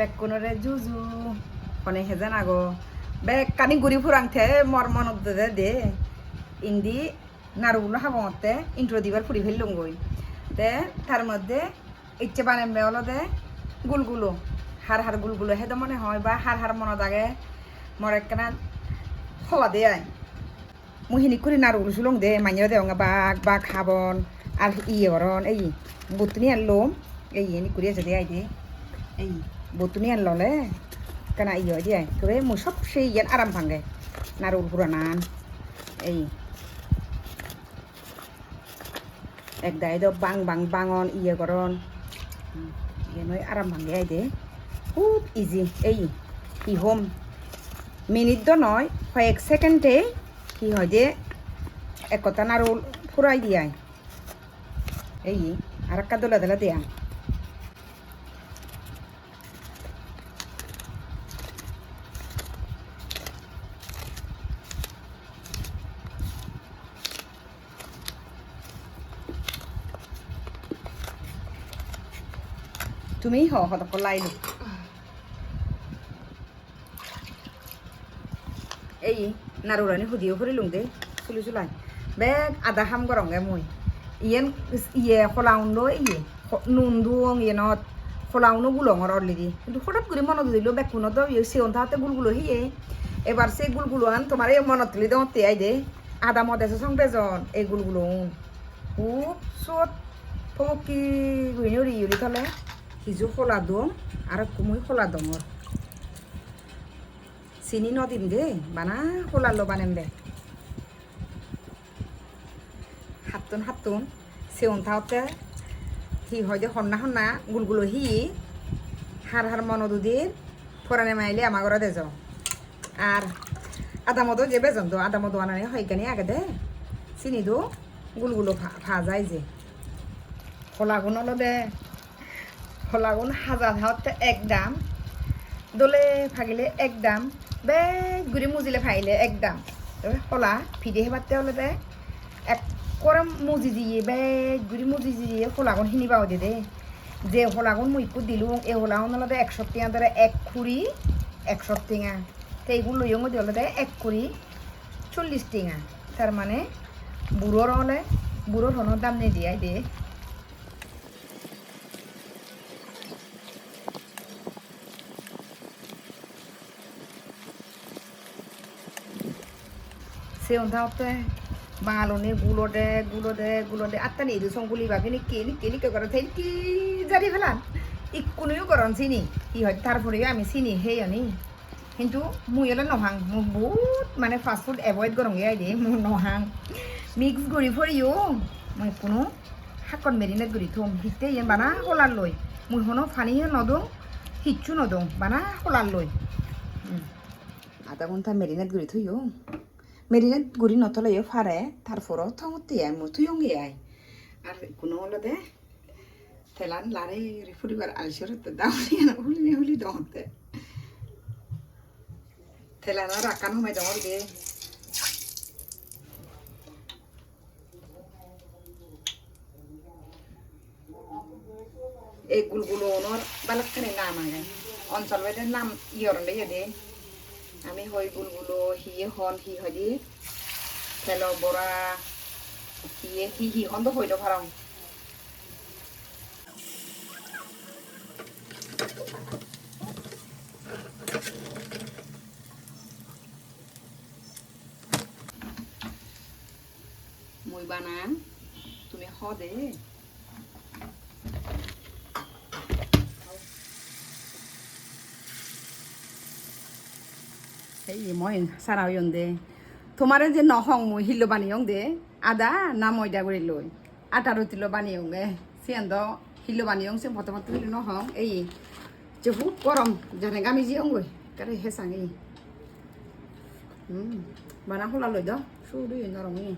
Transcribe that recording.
বেককুনরে জুজু, কনে হেজান আগো। বেক কানি গুড়ি ফুরাংতে মর মনত দে দে। ইন্দি নারুগুলো হাবতে ইন্ট্রো দিবার ফুরি ফেললুম গই তে তার মধ্যে ইচ্ছে বানাবে হলো দে, গুলগুলো। হার হার গুলগুলো হেদে মনে হয়, বা হার হার মনত আগে মর একখানা হওয়া দে আয় মুহিনি করে নারুগুলো সুলং দে মাইয়া দে বাঘ বাঘ হাবন আর ইয়ে বরন এই বুতনি আনলো এই এনি করে আছে দে আই দে। এই বুতনি আনললে কেনা ইয়ে দিয়ে তবে মু সব সেই ইয়ান আরাম ভাঙে নারুল পুরানান এই এক দাই দ বাং বাং বাঙন ইয়ে করন ইয়ে নয় আরাম ভাঙে আই দে খুব ইজি এই কি হোম মিনিট দ নয় কয়েক সেকেন্ডে কি হয় যে একতা নারুল ফুরাই দিয়ায় এই আর একটা দোলা দোলা দেয়া তুমি হ হত লাইলো এই নারুরানি হুদিও ফুরি লুং দে চুলি চুলাই। বেগ আধা খাম গরংগে মই। ইয়েন ইয়ে খোলাউন্ড ইয়ে নুন দুং ইয়ে নত খোলাউনো গুলঙর অলরেডি কিন্তু হঠাৎ করে মনত দিল বেকুনত ইয়ে সেওন থাকতে গুলগুলো হিয়ে এবার সেই গুলগুলো আন তোমার এই মনত তুলি দেওয়া তিয়াই দে আদা মদ আছে সঙ্গে জন এই গুলগুলো খুব চত, ফমকি, গুইনি উড়ি উড়ি থলে। সিজু খোলা দম আর কুমুই খোলা দমর চিনি নদিম দে, বানা খোলালো বানেম দে। হাততুন হাততুন সেউন থাওতে হি হয় যে হন্না হন্না গুলগুলো হি হার হার মনদুদির ফোরানে মাইলে আমার ঘরে দেজ আর আদা মতো যে বেজন তো আদা মতো আনানি হয় কেন আগে দে। চিনি দো গুলগুলো ভা যায় যে। খোলাগুন হলো দে খোলাগুন হাজার হাওয়াতে এক দাম। দোলে ভাগিলে এক দাম বেগ গুড়ি মুজিলে ফাইলে এক দাম। তবে খোলা ফিদে হেবাতে হলে দে এক করে মুজি দিয়ে বেগ গুড়ি মুজি দিয়ে খোলাগুন হিনি পাও দে দে। যে খোলাগুন মুই একটু দিলুম এই খোলাগুন হলে একশো টিঙা ধরে এক খুরি একশো টিঙা তো এইগুলো লইও মধ্যে হলে দে এক খুরি চল্লিশ টিঙা। তার মানে বুড়োর হলে বুড়োর হনের দাম নিয়ে দিয়াই দে সেও ধাওতে বাঙালনি গুলো দে গুলো দে গুলো দে আত্মা নিয়ে দিও সঙ্গুলি বাকি নি, কে নি কে নি, কে করে থাই কি জারি ফেলান ইকুনিও করন চিনি। কি হয় তারপরে আমি চিনি, সেই আনি। কিন্তু মুই এলে নহাং। মোক বহুত মানে ফাষ্ট ফুড এভয়েড করং আই দে মোৰ নহাং। মিক্স কৰি ফৰিও মই কোনো শাকত মেৰিনেট কৰি থম সিতে ইয়ান বানা শলাৰ লৈ। মই শুনো ফানিহে নদওঁ, সিচ্ছু নদওঁ। বানা শলাৰ লৈ। আধা ঘণ্টা মেৰিনেট কৰি থৈও। মেরিনেট গুড়ি নতলে ফারে তারপরও থমতে আয় মো তুই আয় আর কোনো হলো দে, তেলান লারে ফুরিবার আলসর তো দাউলি হুলি হুলি দহতে তেলান আর আকান হমাই দমর দে। এই গুলগুলো ওনর বালাখানি নাম আগে অঞ্চল বেদের নাম ইয়রলে দে। আমি হই গুলগুলো হিয়ে হন হি হদি খেলো বড়া হিয়ে হি হি হন তো হইল ভারম মই বানাম তুমি হ দে। এই মই সারা হইন দে তোমারে যে নহং মই হিলো বানিয়ং দে আদা না ময়দা করে লই আটা রুটিলো বানিয়ং গে সিয়ান দ হিলো বানিয়ং সে মতো মতো হিলো নহং। এই খুব গরম জানে গামি জিয়ং গই কারে হেসাং এই হুম বানা হলা লই দ। সুদু নরম ই